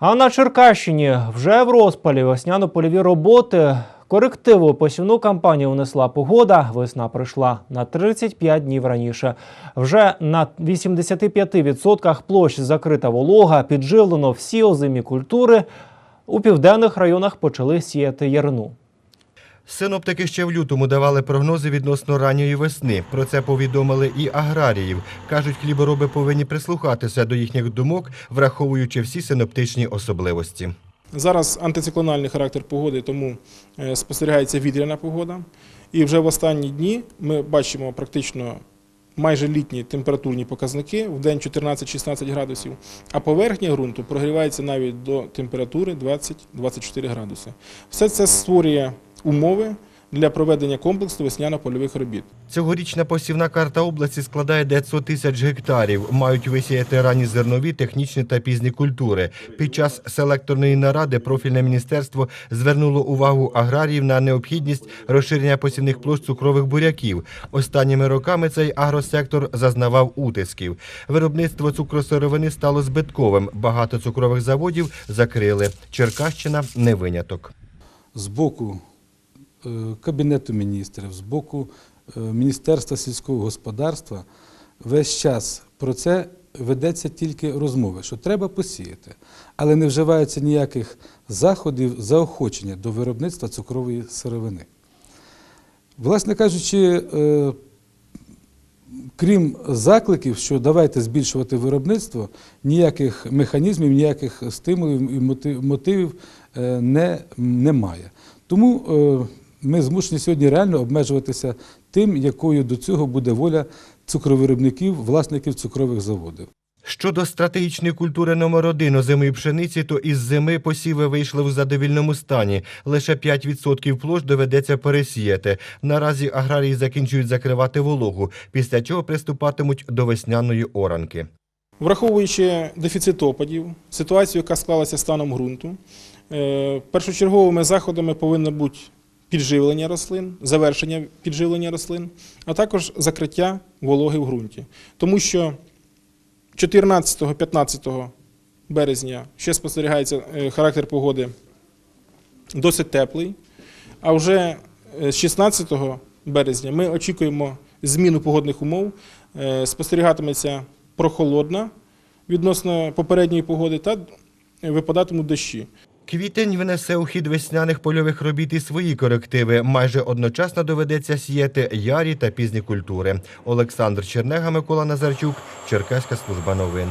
А на Черкащині вже в розпалі весняно-польові роботи. Корективу посівну кампанію внесла погода. Весна прийшла на 35 днів раніше. Вже на 85% площ закрита волога, підживлено всі озимі культури. У південних районах почали сіяти ярину. Синоптики ще в лютому давали прогнози відносно ранньої весни. Про це повідомили і аграріїв. Кажуть, хлібороби повинні прислухатися до їхніх думок, враховуючи всі синоптичні особливості. Зараз антициклональний характер погоди, тому е, спостерігається вітряна погода. І вже в останні дні ми бачимо практично майже літні температурні показники, в день 14-16 градусів, а поверхня ґрунту прогрівається навіть до температури 20-24 градуси. Все це створює умови для проведення комплексу весняно-польових робіт. Цьогорічна посівна карта області складає 900 тисяч гектарів. Мають висіяти ранні зернові, технічні та пізні культури. Під час селекторної наради профільне міністерство звернуло увагу аграріїв на необхідність розширення посівних площ цукрових буряків. Останніми роками цей агросектор зазнавав утисків. Виробництво цукросировини стало збитковим. Багато цукрових заводів закрили. Черкащина не виняток. з боку Кабінету міністрів, з боку е, Міністерства сільського господарства весь час про це ведеться тільки розмови, що треба посіяти, але не вживається ніяких заходів заохочення до виробництва цукрової сировини. Власне кажучи, е, крім закликів, що давайте збільшувати виробництво, ніяких механізмів, ніяких стимулів і мотивів е, не, немає. Тому е, ми змушені сьогодні реально обмежуватися тим, якою до цього буде воля цукровиробників, власників цукрових заводів. Щодо стратегічної культури номер один озимої пшениці, то із зими посіви вийшли в задовільному стані. Лише 5% площ доведеться пересіяти. Наразі аграрії закінчують закривати вологу, після чого приступатимуть до весняної оранки. Враховуючи дефіцит опадів, ситуацію, яка склалася станом ґрунту, е, першочерговими заходами повинно бути підживлення рослин, завершення підживлення рослин, а також закриття вологи в ґрунті. Тому що 14-15 березня ще спостерігається е, характер погоди досить теплий, а вже е, з 16 березня ми очікуємо зміну погодних умов, Е, спостерігатиметься прохолодна відносно попередньої погоди та випадатимуть дощі. Квітень внесе у хід весняних польових робіт і свої корективи. Майже одночасно доведеться сіяти ярі та пізні культури. Олександр Чернега, Микола Назарчук, Черкаська служба новин.